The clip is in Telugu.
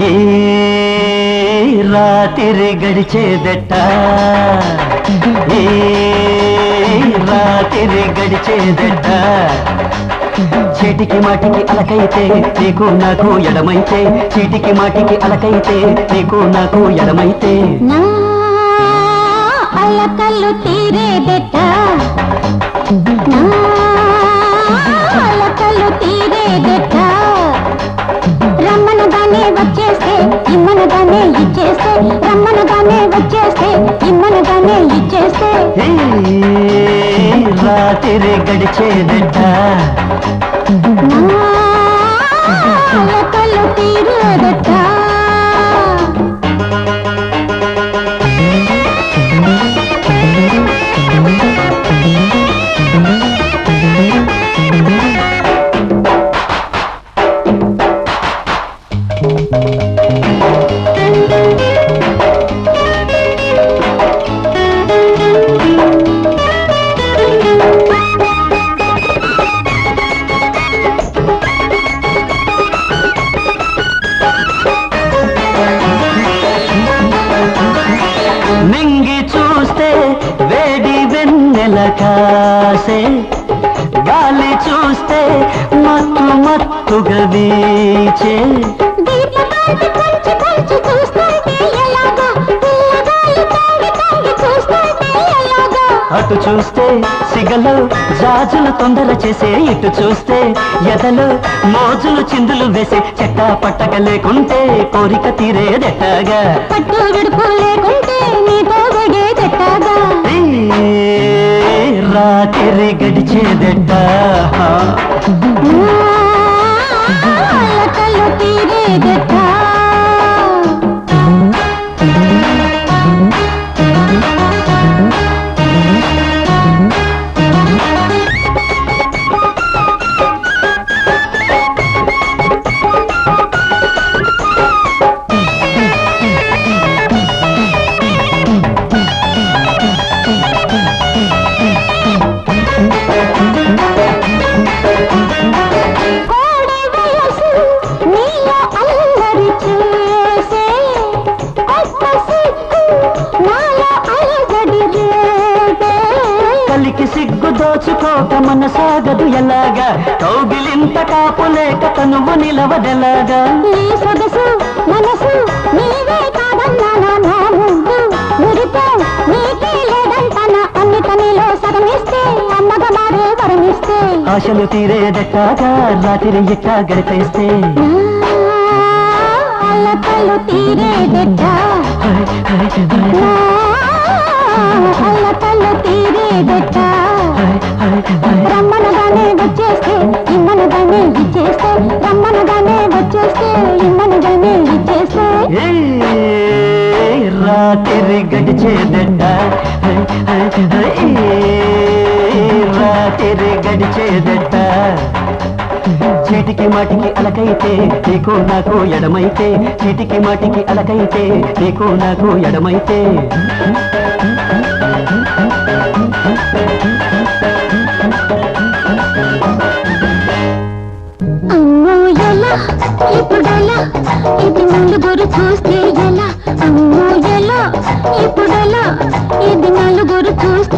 Mm-hmm. రాత్రి గడిచేదట. ఏ రాత్రి గడిచేదట. చీటికి మాటికి అలకైతే నీకు నాకు ఎడమైతే. చీటికి మాటికి అలకైతే నీకు నాకు ఎడమైతే. నా అలకలు తీరేదట. నా వచ్చేస్తే ఇమ్మనగానే ఇచ్చేస్తే. రాత్రి గడిచేదట తీరేదట మింగి కాసే గాలి చూస్తే మత్తు మత్తుగా వీచే. అటు చూస్తే సిగలు జాజులు తొందర చేసే. ఇటు చూస్తే ఎదలు మోజులు చిందులు వేసే. చెట్టా పట్టక లేకుంటే కోరిక తీరేదెట్టాగా. పట్టు విడుపు లేకుంటే రాత్రి గడిచేదెట్ట? దోచుకోక మన సాగదు ఎలాగా? కౌగిలింత కాపు లేక తనువు నిలవదెలాగా నీ సొగసు మనసు నీవే కాదన్నానా నా ముందు మురిపో నీకే లేదంటానా అన్ని తనిలో సగమిస్తే అమ్మగా మారే వరమిస్తే ఆశలు తీరేదెట్టాగా రాత్రి ఎట్టా గడిపేస్తే. నా అలకలు తీరేదెట్ట హై, వచ్చేస్తే ఇమ్మనగానే ఇచ్చేస్తే రాత్రి గడిచేదెట్ట రాత్రి గడిచేదెట్ట చీటికి మాటికి అలకైతే నీకు నాకు ఎడమైతే. చీటికి మాటికి అలకైతే నీకు నాకు ఎడమైతే. Thank you. అమ్మో ఎలా? ఇప్పుడెలా? ఇది నలుగురు చూస్తే ఎలా? అమ్మో ఎలా? ఇప్పుడెలా? ఇది నలుగురు చూస్తే